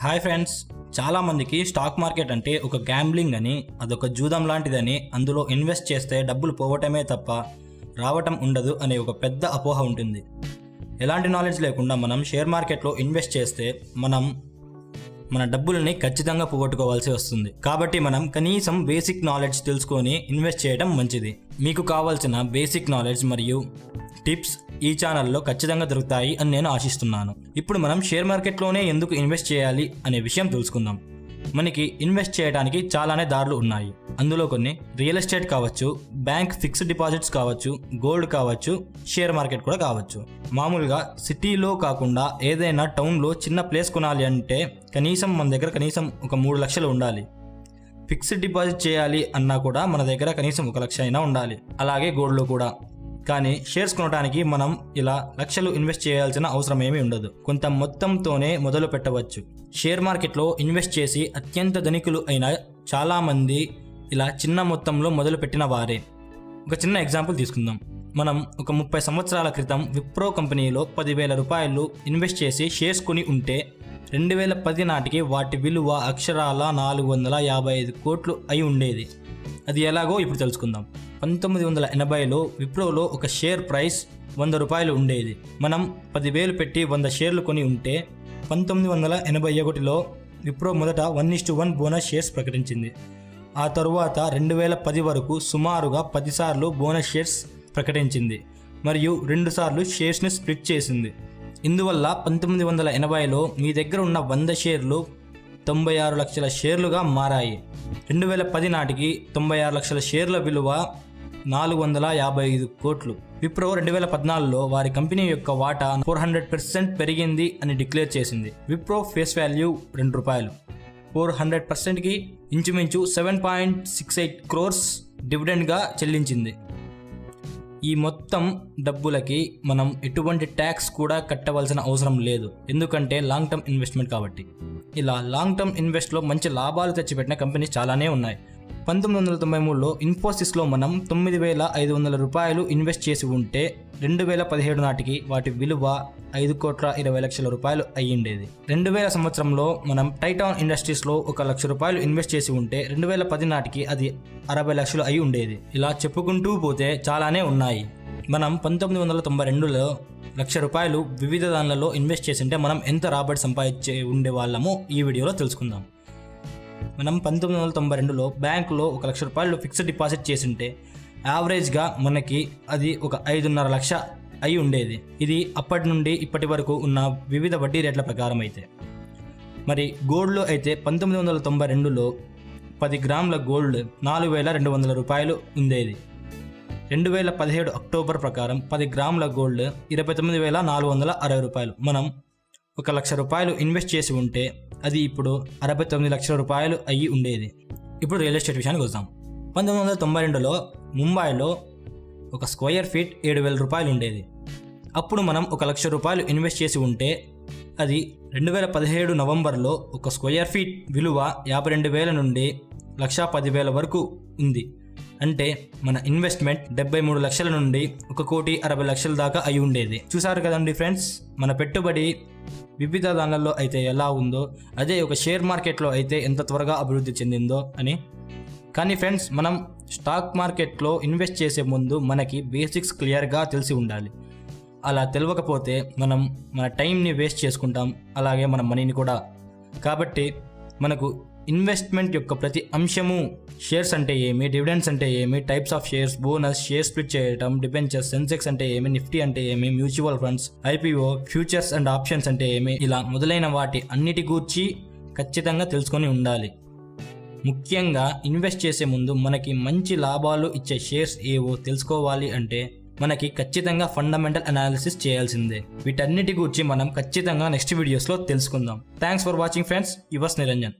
Hi friends చాలా మందికి stock market అంటే ఒక గ్యాంబ్లింగ్ అని అదొక జూదం లాంటిదని అందులో ఇన్వెస్ట్ చేస్తే డబ్బులు పోవటమే తప్ప రావటం ఉండదు అనే ఒక పెద్ద అపోహ ఉంటుంది. ఎలాంటి నాలెడ్జ్ లేకుండా మనం షేర్ మార్కెట్లో ఇన్వెస్ట్ చేస్తే మనం మన డబ్బుల్ని ఖచ్చితంగా పోగొట్టుకోవాల్సి వస్తుంది. కాబట్టి మనం కనీసం బేసిక్ నాలెడ్జ్ తెలుసుకొని ఇన్వెస్ట్ చేయడం మంచిది. మీకు కావాల్సిన బేసిక్ నాలెడ్జ్ మరియు టిప్స్ ఈ ఛానల్లో ఖచ్చితంగా దొరుకుతాయి అని నేను ఆశిస్తున్నాను. ఇప్పుడు మనం షేర్ మార్కెట్లోనే ఎందుకు ఇన్వెస్ట్ చేయాలి అనే విషయం తెలుసుకుందాం. మనకి ఇన్వెస్ట్ చేయడానికి చాలానే దారులు ఉన్నాయి. అందులో కొన్ని రియల్ ఎస్టేట్ కావచ్చు బ్యాంక్ ఫిక్స్డ్ డిపాజిట్స్ కావచ్చు గోల్డ్ కావచ్చు షేర్ మార్కెట్ కూడా కావచ్చు. మామూలుగా సిటీలో కాకుండా ఏదైనా టౌన్లో చిన్న ప్లేస్ కొనాలి అంటే కనీసం మన దగ్గర కనీసం ఒక మూడు లక్షలు ఉండాలి. ఫిక్స్డ్ డిపాజిట్ చేయాలి అన్నా కూడా మన దగ్గర కనీసం ఒక లక్ష అయినా ఉండాలి. అలాగే గోల్డ్లో కూడా. కానీ షేర్స్ కొనడానికి మనం ఇలా లక్షలు ఇన్వెస్ట్ చేయాల్సిన అవసరం ఏమీ ఉండదు. కొంత మొత్తంతోనే మొదలు పెట్టవచ్చు. షేర్ మార్కెట్లో ఇన్వెస్ట్ చేసి అత్యంత ధనికులు అయిన చాలామంది ఇలా చిన్న మొత్తంలో మొదలు పెట్టిన వారే. ఒక చిన్న ఎగ్జాంపుల్ తీసుకుందాం. మనం ఒక ముప్పై సంవత్సరాల క్రితం విప్రో కంపెనీలో పదివేల రూపాయలు ఇన్వెస్ట్ చేసి షేర్స్ కొని ఉంటే రెండు వేల పది నాటికి వాటి విలువ అక్షరాల నాలుగు వందల యాభై ఐదు కోట్లు అయి ఉండేది. అది ఎలాగో ఇప్పుడు తెలుసుకుందాం. పంతొమ్మిది వందల ఎనభైలో విప్రోలో ఒక షేర్ ప్రైస్ వంద రూపాయలు ఉండేది. మనం పదివేలు పెట్టి వంద షేర్లు కొని ఉంటే పంతొమ్మిది వందల ఎనభై ఒకటిలో విప్రో మొదట one is to one bonus shares ప్రకటించింది. ఆ తరువాత రెండు వేల పది వరకు సుమారుగా పదిసార్లు బోనస్ షేర్స్ ప్రకటించింది మరియు రెండుసార్లు షేర్స్ని స్ప్లిట్ చేసింది. ఇందువల్ల పంతొమ్మిది వందల ఎనభైలో మీ దగ్గర ఉన్న వంద షేర్లు తొంభై ఆరు లక్షల షేర్లుగా మారాయి. రెండు వేల పది నాటికి తొంభై ఆరు లక్షల షేర్ల విలువ నాలుగు వందల యాభై ఐదు కోట్లు. విప్రో రెండు వేల పద్నాలుగులో వారి కంపెనీ యొక్క వాటా ఫోర్ హండ్రెడ్ పర్సెంట్ పెరిగింది అని డిక్లేర్ చేసింది. విప్రో ఫేస్ వాల్యూ రెండు రూపాయలు. ఫోర్ హండ్రెడ్ పర్సెంట్కి ఇంచుమించు seven point six eight crores డివిడెండ్గా చెల్లించింది. ఈ మొత్తం డబ్బులకి మనం ఎటువంటి ట్యాక్స్ కూడా కట్టవలసిన అవసరం లేదు. ఎందుకంటే లాంగ్ టర్మ్ ఇన్వెస్ట్మెంట్ కాబట్టి. ఇలా లాంగ్ టర్మ్ ఇన్వెస్ట్లో మంచి లాభాలు తెచ్చిపెట్టిన కంపెనీస్ చాలానే ఉన్నాయి. పంతొమ్మిది వందల తొంభై మూడులో ఇన్ఫోసిస్లో మనం తొమ్మిది వేల ఐదు వందల రూపాయలు ఇన్వెస్ట్ చేసి ఉంటే రెండు వేల పదిహేడు నాటికి వాటి విలువ ఐదు కోట్ల ఇరవై లక్షల రూపాయలు అయ్యిండేది. రెండు వేల సంవత్సరంలో మనం టైటాన్ ఇండస్ట్రీస్లో ఒక లక్ష రూపాయలు ఇన్వెస్ట్ చేసి ఉంటే రెండు వేల పది నాటికి అది అరవై లక్షలు అయి ఉండేది. ఇలా చెప్పుకుంటూ పోతే చాలానే ఉన్నాయి. మనం పంతొమ్మిది వందల తొంభై రెండులో లక్ష రూపాయలు వివిధ దానిలలో ఇన్వెస్ట్ చేసింటే మనం ఎంత రాబడి సంపాదించే ఉండే వాళ్ళమో ఈ వీడియోలో తెలుసుకుందాం. మనం పంతొమ్మిది వందల తొంభై రెండులో బ్యాంకులో ఒక లక్ష రూపాయలు ఫిక్స్డ్ డిపాజిట్ చేసింటే యావరేజ్గా మనకి అది ఒక ఐదున్నర లక్ష అయి ఉండేది. ఇది అప్పటి నుండి ఇప్పటి వరకు ఉన్న వివిధ వడ్డీ రేట్ల ప్రకారం అయితే. మరి గోల్డ్లో అయితే పంతొమ్మిది వందల తొంభై రెండులో పది గ్రాముల గోల్డ్ నాలుగు వేల రెండు వందల రూపాయలు ఉండేది. రెండు వేల పదిహేడు అక్టోబర్ ప్రకారం పది గ్రాముల గోల్డ్ ఇరవై తొమ్మిది వేల నాలుగు వందల అరవై రూపాయలు. మనం ఒక లక్ష రూపాయలు ఇన్వెస్ట్ చేసి ఉంటే అది ఇప్పుడు అరవై తొమ్మిది లక్షల రూపాయలు అయ్యి ఉండేది. ఇప్పుడు రియల్ ఎస్టేట్ విషయానికి వద్దాం. పంతొమ్మిది వందల తొంభై రెండులో ముంబైలో ఒక స్క్వేర్ ఫీట్ ఏడు వేల రూపాయలు ఉండేది. అప్పుడు మనం ఒక లక్ష రూపాయలు ఇన్వెస్ట్ చేసి ఉంటే అది రెండు వేల పదిహేడు నవంబర్లో ఒక స్క్వేర్ ఫీట్ విలువ యాభై రెండు వేల నుండి లక్ష పదివేల వరకు ఉంది. అంటే మన ఇన్వెస్ట్మెంట్ డెబ్బై మూడు లక్షల నుండి ఒక కోటి అరవై లక్షల దాకా అయి ఉండేది. చూసారు కదండి ఫ్రెండ్స్ మన పెట్టుబడి వివిధ దానిలలో అయితే ఎలా ఉందో అదే ఒక షేర్ మార్కెట్లో అయితే ఎంత త్వరగా అభివృద్ధి చెందిందో అని. కానీ ఫ్రెండ్స్ మనం స్టాక్ మార్కెట్లో ఇన్వెస్ట్ చేసే ముందు మనకి బేసిక్స్ క్లియర్గా తెలిసి ఉండాలి. అలా తెలియకపోతే మనం మన టైంని వేస్ట్ చేసుకుంటాం అలాగే మన మనీని కూడా. కాబట్టి మనకు ఇన్వెస్ట్మెంట్ యొక్క ప్రతి అంశము షేర్స్ అంటే ఏమి డివిడెండ్స్ అంటే ఏమి types of shares bonus share split చేయడం డిబెంచర్స్ సెన్సెక్స్ అంటే ఏమి నిఫ్టీ అంటే ఏమి mutual funds IPO futures and options అంటే ఏమి ఇలా మొదలైన వాటి అన్నిటి గూర్చి ఖచ్చితంగా తెలుసుకొని ఉండాలి. ముఖ్యంగా ఇన్వెస్ట్ చేసే ముందు మనకి మంచి లాభాలు ఇచ్చే షేర్స్ ఏవో తెలుసుకోవాలి అంటే మనకి ఖచ్చితంగా ఫండమెంటల్ అనాలిసిస్ చేయాల్సిందే. వీటన్నిటి గురించి మనం ఖచ్చితంగా నెక్స్ట్ వీడియోస్లో తెలుసుకుందాం. Thanks for watching friends. Yours Niranjan.